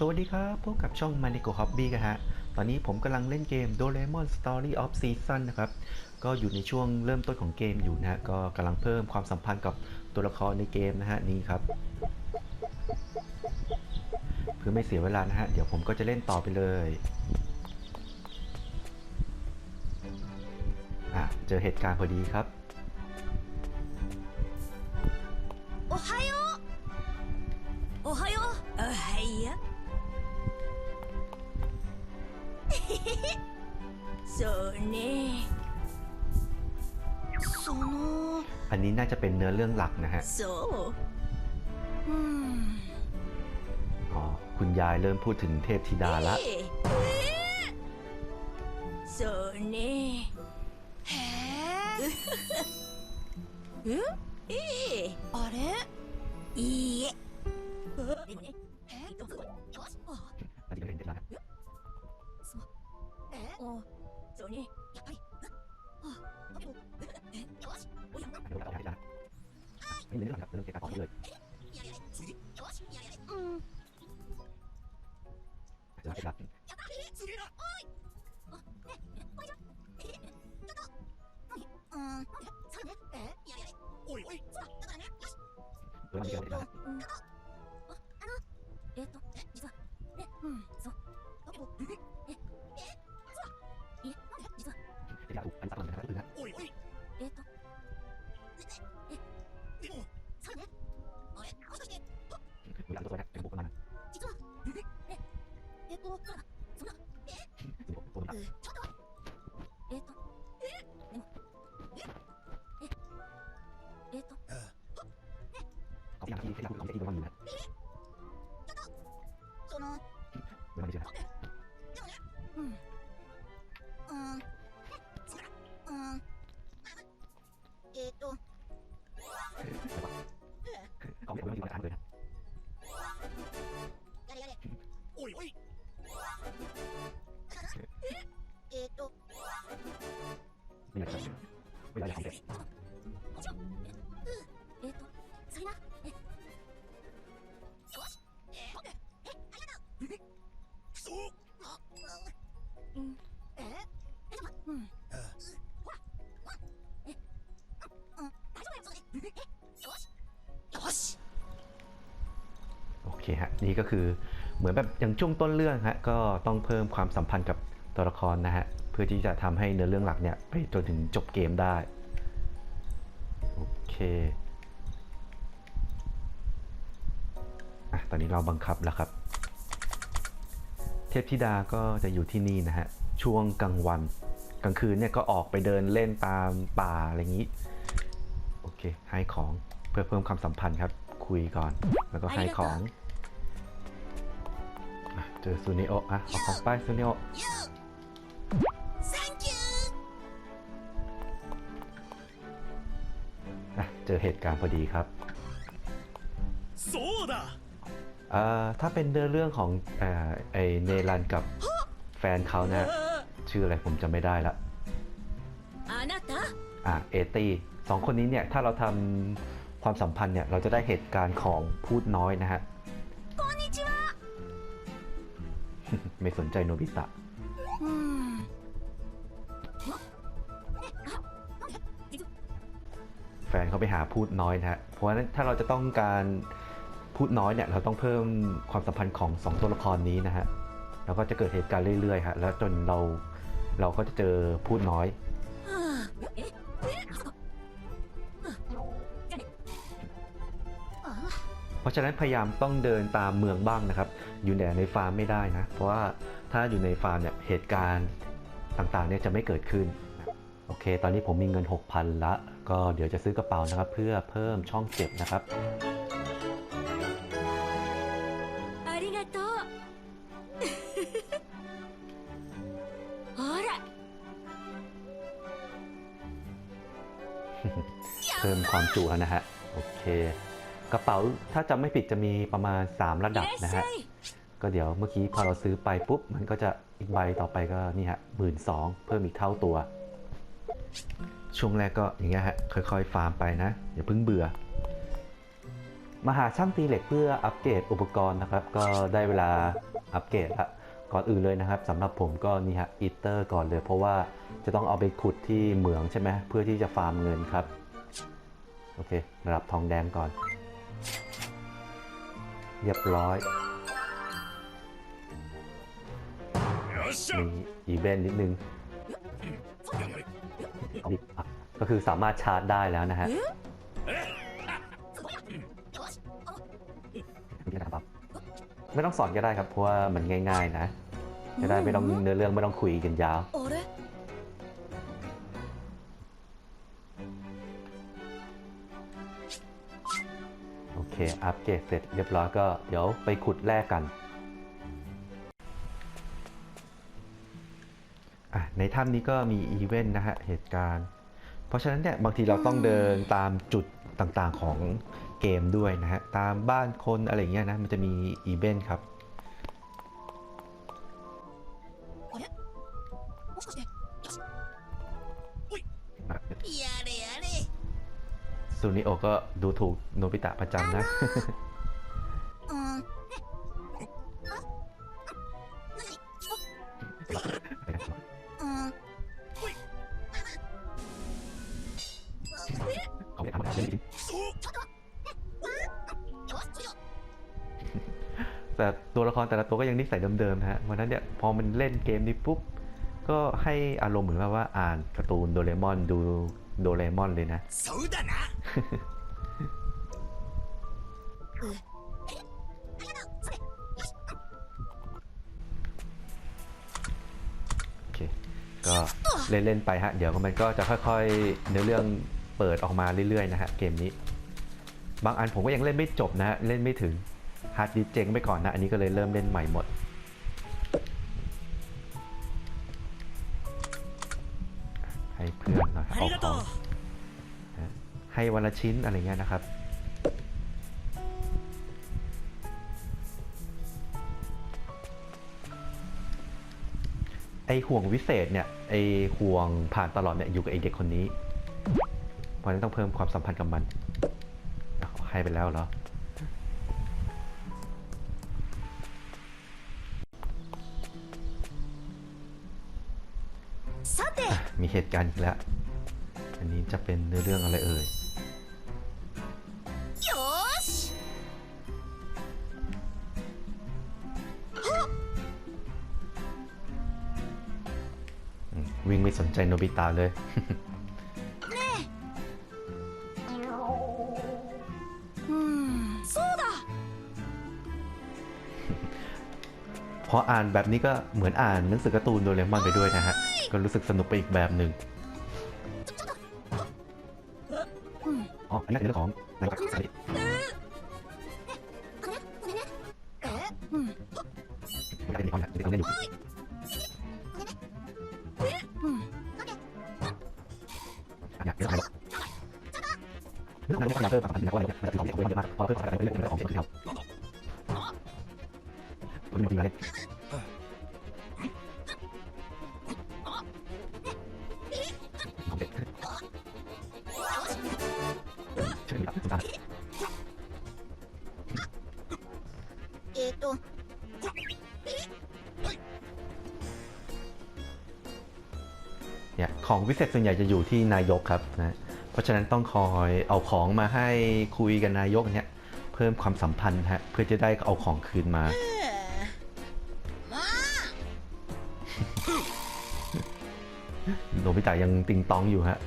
สวัสดีครับ พบกับช่อง m a n i c o Hobby กันฮะ ตอนนี้ผมกำลังเล่นเกม Doraemon Story of Season นะครับ ก็อยู่ในช่วงเริ่มต้นของเกมอยู่นะฮะ ก็กำลังเพิ่มความสัมพันธ์กับตัวละครในเกมนะฮะ นี่ครับ เพื่อไม่เสียเวลานะฮะ เดี๋ยวผมก็จะเล่นต่อไปเลย อะ เจอเหตุการณ์พอดีครับื้อเรื่องหลักนะฮะอ๋อคุณยายเริ่มพูดถึงเทพธิดาละโซเน่เฮ้เอ๊ะอะไรอีเอ๊ะอ ไม่เรื่องหลักครับเรื่องเกี่ยวกับของเลย やれやれ次よしやれやれうん เจอเหตุการณ์ やったすげえなおいあねえおいじゃえちょっと何うんえそうねえやれやれおいおいそうだだからねよし เรื่องนี้ก็เห็นได้แล้ว うんああのえっとえ実はねうんそう えっと。 เคฮะนี่ก็คือเหมือนแบบอย่างช่วงต้นเรื่องฮะก็ต้องเพิ่มความสัมพันธ์กับตัวละครนะฮะเพื่อที่จะทำให้เนื้อเรื่องหลักเนี่ยไปจนถึงจบเกมได้โอเคอะตอนนี้เราบังคับแล้วครับ เทพธิดาก็จะอยู่ที่นี่นะฮะช่วงกลางวันกลางคืนเนี่ยก็ออกไปเดินเล่นตามป่าอะไรอย่างนี้โอเคให้ของเพื่อเพิ่มความสัมพันธ์ครับคุยก่อน แล้วก็ให้ของ จอซูนิโออะขอของปซูนิโอเจอเหตุการณ์พอดีครับโซดาเอ่อถ้าเป็นเนื้อเรื่องของไอเนรันกับแฟนเขานะ ชื่ออะไรผมจำไม่ได้ละอะเอตี้สองคนนี้เนี่ย ถ้าเราทำความสัมพันธ์เนี่ย เราจะได้เหตุการณ์ของพูดน้อยนะฮะ ไม่สนใจโนบิตะ แฟนเขาไปหาพูดน้อยนะฮะ เพราะฉะนั้นถ้าเราจะต้องการพูดน้อยเนี่ย เราต้องเพิ่มความสัมพันธ์ของ 2 ตัวละครนี้นะฮะ แล้วก็จะเกิดเหตุการณ์เรื่อยๆฮะ แล้วจนเราเราก็จะเจอพูดน้อย ราะฉะนั้นพยายามต้องเดินตามเมืองบ้างนะครับ อยู่แต่ในฟาร์มไม่ได้นะ เพราะว่าถ้าอยู่ในฟาร์มเนี่ยเหตุการณ์ต่างๆเนี่ยจะไม่เกิดขึ้น โอเค ตอนนี้ผมมีเงิน 6,000 ละ ก็เดี๋ยวจะซื้อกระเป๋านะครับ เพื่อเพิ่มช่องเจ็บนะครับเพิ่มความจุแล้วนะฮะ โอเค กระเป๋าถ้าจำไม่ผิดจะมีประมาณ 3 ระดับนะฮะ ก็เดี๋ยวเมื่อกี้พอเราซื้อไปปุ๊บ มันก็จะอีกใบต่อไปก็นี่ฮะหมื่นสองเพิ่มอีกเท่าตัว ช่วงแรกก็อย่างเงี้ยฮะค่อยๆ ฟาร์มไปนะ อย่าเพิ่งเบื่อ มาหาช่างตีเหล็กเพื่ออัปเกรดอุปกรณ์นะครับ ก็ได้เวลาอัปเกรดละก่อนอื่นเลยนะครับสำหรับผมก็นี่ฮะอีเตอร์ก่อนเลย เพราะว่าจะต้องเอาไปขุดที่เหมืองใช่ไหมเพื่อที่จะฟาร์มเงินครับโอเครับทองแดงก่อน เรียบร้อยมีอีเวนต์นิดนึงก็คือสามารถชาร์จได้แล้วนะฮะไม่ต้องสอนก็ได้ครับเพราะว่ามันง่าย ๆ นะจะได้ไม่ต้องเนื้อเรื่องไม่ต้องคุยกันยาว เคอัปเกรดเสร็จเรียบร้อยก็เดี๋ยวไปขุดแร่กันในถ้ำนี้ก็มีอีเวนต์นะฮะเหตุการณ์ เพราะฉะนั้นเนี่ยบางทีเราต้องเดินตามจุดต่างๆของเกมด้วยนะฮะตามบ้านคนอะไรอย่างเงี้ยนะมันจะมีอีเวนต์ครับ ซูนิโอก็ดูถูกโนบิตะประจำนะแต่ตัวละครแต่ละตัวก็ยังนิสัยเดิมๆนะฮะวันนั้นเนี่ยพอมันเล่นเกมนี้ปุ๊บ ก็ให้อารมณ์เหมือนแบบว่าอ่านการ์ตูนโดเรมอนดู โดเรมอนเลยนะโอเค ก็เล่น ๆ ไปฮะ เดี๋ยวมันก็จะค่อยๆเนื้อเรื่องเปิดออกมาเรื่อย ๆ นะฮะ เกมนี้ บางอันผมก็ยังเล่นไม่จบนะฮะ เล่นไม่ถึงฮาร์ดดิสเจงไปก่อนนะ อันนี้ก็เลยเริ่มเล่นใหม่หมด เพื่อนน่ออาของให้วันละชิ้นอะไรเงี้ยนะครับไอห่วงวิเศษเนี่ยไอห่วงผ่านตลอดเนี่ยอยู่กับไอเด็กคนนี้ เพราะนั้นต้องเพิ่มความสัมพันธ์กับมันให้ไปแล้วเหรอ เหตุการณ์อีกแล้ว อันนี้จะเป็นเนื้อเรื่องอะไรเอ่ยよーしอืมวิ่งไม่สนใจโนบิตะเลย พออ่านแบบนี้ก็เหมือนอ่านหนังสือการ์ตูนโดเรมอนไปด้วยนะฮะ ก็รู้สึกสนุกไปอีกแบบหนึ่งอ๋ออันนี้เป็นเรื่องของนายกสาริไม่งได้มีความแบเที่เราเล่นอยู่อยากจะถ่ายเรื่องนั้นก็อยากเพื่อนความสำคัญนะว่าเราจะถือของเยอะมากพอเพิ่มความสำคัญไปเรื่อยๆของเยอะของเยอะ คุณมีมาเล่นของเด็กเชิญครับคุณตา えっ、ー、と เนี่ยของวิเศษส่วนใหญ่จะอยู่ที่นายกครับนะเพราะฉะนั้นต้องคอยเอาของมาให้คุยกับนายกเนี่ยเพิ่มความสัมพันธ์ฮะเพื่อจะได้เอาของคืนมา ま นบิตะยังติงตองอยู่ฮะ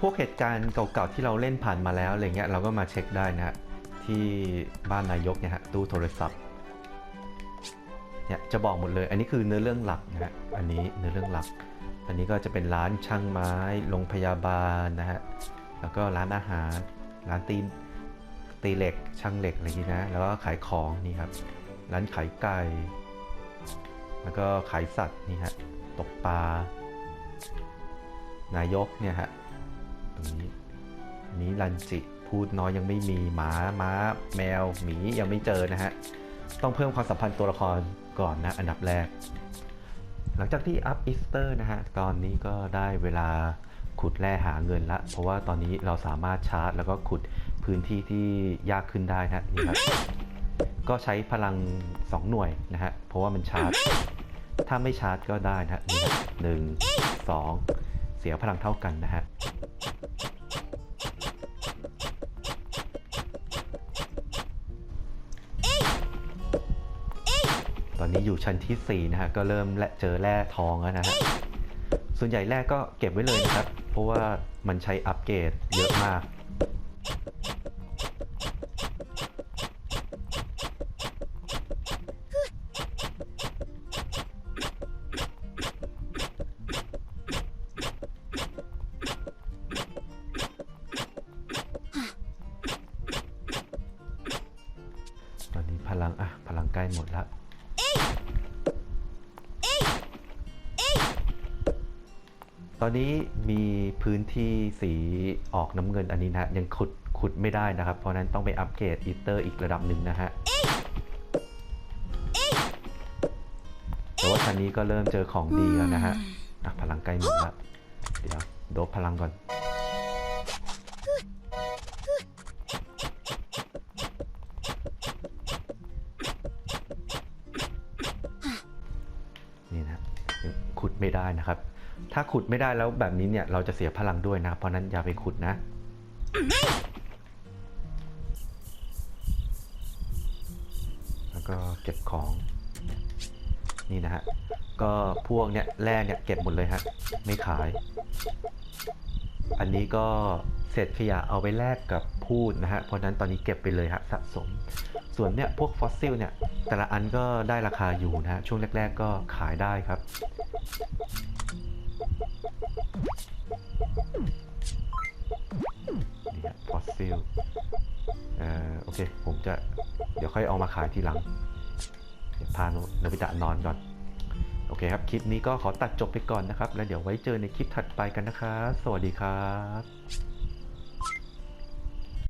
พวกเหตุการณ์เก่าๆที่เราเล่นผ่านมาแล้วอะไรเงี้ยเราก็มาเช็คได้นะฮะที่บ้านนายกเนี่ยฮะตู้โทรศัพท์เนี่ยจะบอกหมดเลย อันนี้คือเนื้อเรื่องหลักนะฮะอันนี้เนื้อเรื่องหลัก อันนี้ก็จะเป็นร้านช่างไม้โรงพยาบาลนะฮะแล้วก็ร้านอาหารร้านตีน ตีเหล็กช่างเหล็กอะไรอย่างนี้นะ แล้วก็ขายของนี่ครับ ร้านขายไก่ แล้วก็ขายสัตว์นี่ฮะ ตกปลา นายกเนี่ยฮะ ตรงนี้นนี้รันจิพูดน้อยยังไม่มีหมาม้า แมว หมียังไม่เจอนะฮะ ต้องเพิ่มความสัมพันธ์ตัวละครก่อนนะ อันดับแรก หลังจากที่อัพอีสเตอร์นะฮะ ตอนนี้ก็ได้เวลา ขุดแร่หาเงินละ เพราะว่าตอนนี้เราสามารถชาร์จ แล้วก็ขุดพื้นที่ที่ยากขึ้นได้นะนี่ครับก็ใช้พลัง 2 หน่วยนะฮะเพราะว่ามันชาร์จ ถ้าไม่ชาร์จก็ได้นะฮะหนึ่งสองเสียพลังเท่ากันนะฮะตอนนี้อยู่ชั้นที่ 4 นะฮะ ก็เริ่มและเจอแร่ทองแล้วนะฮะ ส่วนใหญ่แร่ก็เก็บไว้เลยนะครับ เพราะว่ามันใช้อัปเกรดเยอะมาก อนนี้มีพื้นที่สีออกน้ำเงินอันนี้นะยังขุดขุดไม่ได้นะครับ เพราะนั้นต้องไปอัปเกรดอีเตอร์อีกระดับหนึ่งนะฮะแต่ว่าคันนี้ก็เริ่มเจอของดีแล้วนะฮะพลังใกล้หมดแล้วเดี๋ยวโดบพลังก่อน ถ้าขุดไม่ได้แล้วแบบนี้เนี่ยเราจะเสียพลังด้วยนะครับเพราะนั้นอย่าไปขุดนะ แล้วก็เก็บของ นี่นะฮะ ก็พวกเนี่ยแร่เนี่ยเก็บหมดเลยฮะ ไม่ขาย อันนี้ก็เศษขยะเอาไปแลกกับพูดนะฮะ เพราะนั้นตอนนี้เก็บไปเลยฮะสะสม ส่วนเนี่ยพวกฟอสซิลเนี่ยแต่ละอันก็ได้ราคาอยู่นะฮะ ช่วงแรก ๆ ก็ขายได้ครับ นี่ฮะฟอสซิลเอ่อโอเค ผมจะเดี๋ยวค่อยเอามาขายทีหลัง เดี๋ยวพาโนบิตะนอนก่อน โอเคครับ คลิปนี้ก็ขอตัดจบไปก่อนนะครับ แล้วเดี๋ยวไว้เจอในคลิปถัดไปกันนะครับ สวัสดีครับ